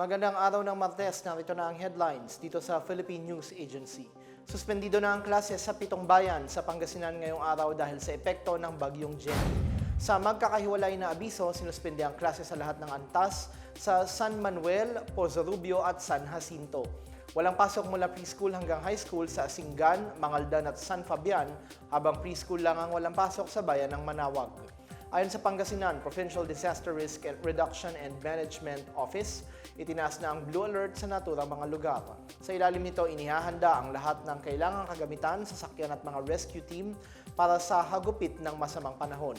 Magandang araw ng Martes, narito na ang headlines dito sa Philippine News Agency. Suspendido na ang klase sa pitong bayan sa Pangasinan ngayong araw dahil sa epekto ng bagyong Jenny. Sa magkakahiwalay na abiso, sinuspende ang klase sa lahat ng antas sa San Manuel, Pozo Rubio at San Jacinto. Walang pasok mula preschool hanggang high school sa Singan, Mangaldan at San Fabian, habang preschool lang ang walang pasok sa bayan ng Manawag. Ayon sa Pangasinan Provincial Disaster Risk and Reduction and Management Office, itinaas na ang blue alert sa naturang mga lugar. Sa ilalim nito, inihahanda ang lahat ng kailangang kagamitan, sasakyan at mga rescue team para sa hagupit ng masamang panahon.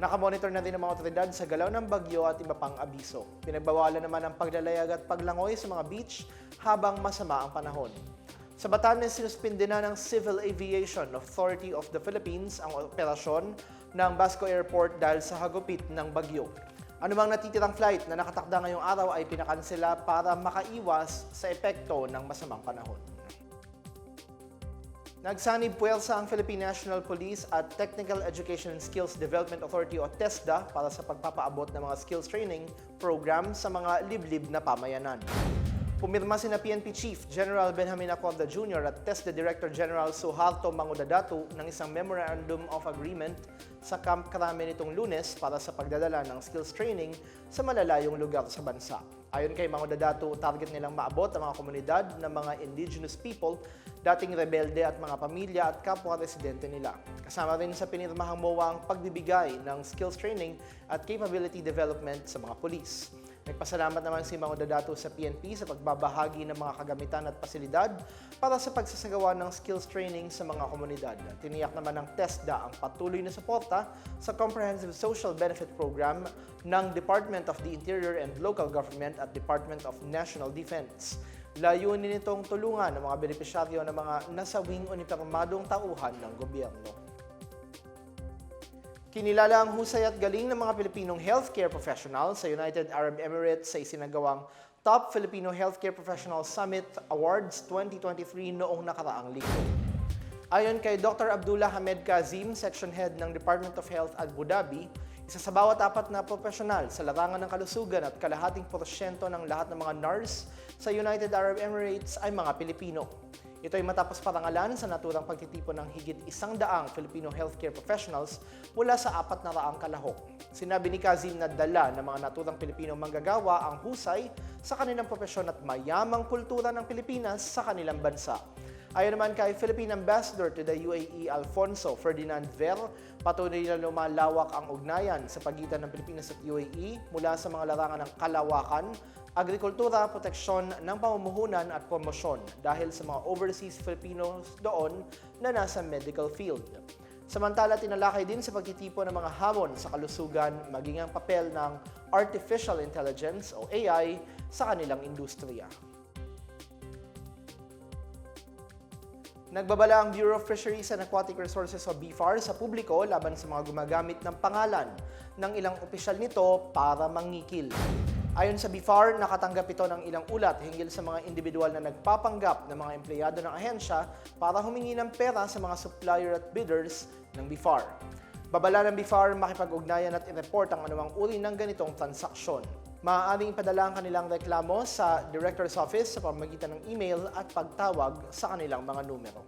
Nakamonitor na din ang mga otoridad sa galaw ng bagyo at iba pang abiso. Pinagbawalan naman ang paglalayag at paglangoy sa mga beach habang masama ang panahon. Sa Batanes, sinuspinde na ng Civil Aviation Authority of the Philippines ang operasyon ng Basco Airport dahil sa hagupit ng bagyo. Anumang natitirang flight na nakatakda ngayong araw ay pinakansela para makaiwas sa epekto ng masamang panahon. Nagsanib puwersa ang Philippine National Police at Technical Education and Skills Development Authority o TESDA para sa pagpapaabot ng mga skills training program sa mga liblib na pamayanan. Pumirma sina PNP Chief General Benjamin Acorda Jr. at TESDA Director General Suharto Mangudadatu ng isang Memorandum of Agreement sa Camp Crame nitong lunes para sa pagdadala ng skills training sa malalayong lugar sa bansa. Ayon kay Mangudadatu, target nilang maabot ang mga komunidad ng mga indigenous people, dating rebelde at mga pamilya at kapwa residente nila. Kasama rin sa pinirmahang MOA ang pagbibigay ng skills training at capability development sa mga pulis. Nagpasalamat naman si Mango Dadato sa PNP sa pagbabahagi ng mga kagamitan at pasilidad para sa pagsasagawa ng skills training sa mga komunidad. Tiniyak naman ng TESDA ang patuloy na suporta sa Comprehensive Social Benefit Program ng Department of the Interior and Local Government at Department of National Defense. Layunin nitong tulungan ng mga benepisyaryo ng mga nasawing unipermadong tauhan ng gobyerno. Kinilala ang husay at galing ng mga Pilipinong healthcare professional sa United Arab Emirates sa isinagawang Top Filipino Healthcare Professional Summit Awards 2023 noong nakaraang linggo. Ayon kay Dr. Abdullah Hamed Kazim, Section Head ng Department of Health Abu Dhabi, isa sa bawat apat na profesional sa larangan ng kalusugan at kalahating porsyento ng lahat ng mga nurse sa United Arab Emirates ay mga Pilipino. Ito ay matapos parangalan sa naturang pagtitipon ng higit isang daang Filipino healthcare professionals mula sa apat na raang kalahok. Sinabi ni Kazim na dala ng mga naturang Pilipino manggagawa ang husay sa kanilang profesyon at mayamang kultura ng Pilipinas sa kanilang bansa. Ayon naman kay Philippine Ambassador to the UAE Alfonso Ferdinand Ver, patuloy na lumalawak ang ugnayan sa pagitan ng Pilipinas at UAE mula sa mga larangan ng kalawakan, agrikultura, proteksyon ng pamumuhunan at promosyon dahil sa mga overseas Filipinos doon na nasa medical field. Samantala, tinalakay din sa pagtitipon ng mga hamon sa kalusugan maging ang papel ng Artificial Intelligence o AI sa kanilang industriya. Nagbabala ang Bureau of Fisheries and Aquatic Resources o BFAR sa publiko laban sa mga gumagamit ng pangalan ng ilang opisyal nito para mangikil. Ayon sa BFAR, nakatanggap ito ng ilang ulat hinggil sa mga individual na nagpapanggap ng mga empleyado ng ahensya para humingi ng pera sa mga supplier at bidders ng BFAR. Babala ng BFAR makipag-ugnayan at i-report ang anumang uri ng ganitong transaksyon. Maaaring ipadala ang kanilang reklamo sa Director's Office sa pamamagitan ng email at pagtawag sa kanilang mga numero.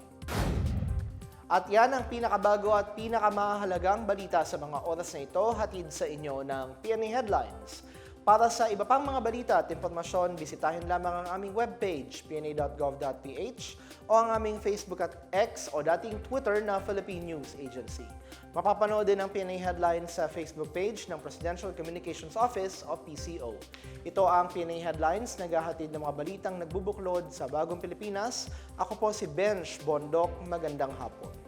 At yan ang pinakabago at pinakamahalagang balita sa mga oras na ito hatid sa inyo ng PNA Headlines. Para sa iba pang mga balita at impormasyon, bisitahin lamang ang aming webpage, pna.gov.ph o ang aming Facebook at X o dating Twitter na Philippine News Agency. Mapapanood din ang PNA Headlines sa Facebook page ng Presidential Communications Office o PCO. Ito ang PNA Headlines, naghahatid ng mga balitang nagbubuklod sa bagong Pilipinas. Ako po si Bench Bondok. Magandang hapon.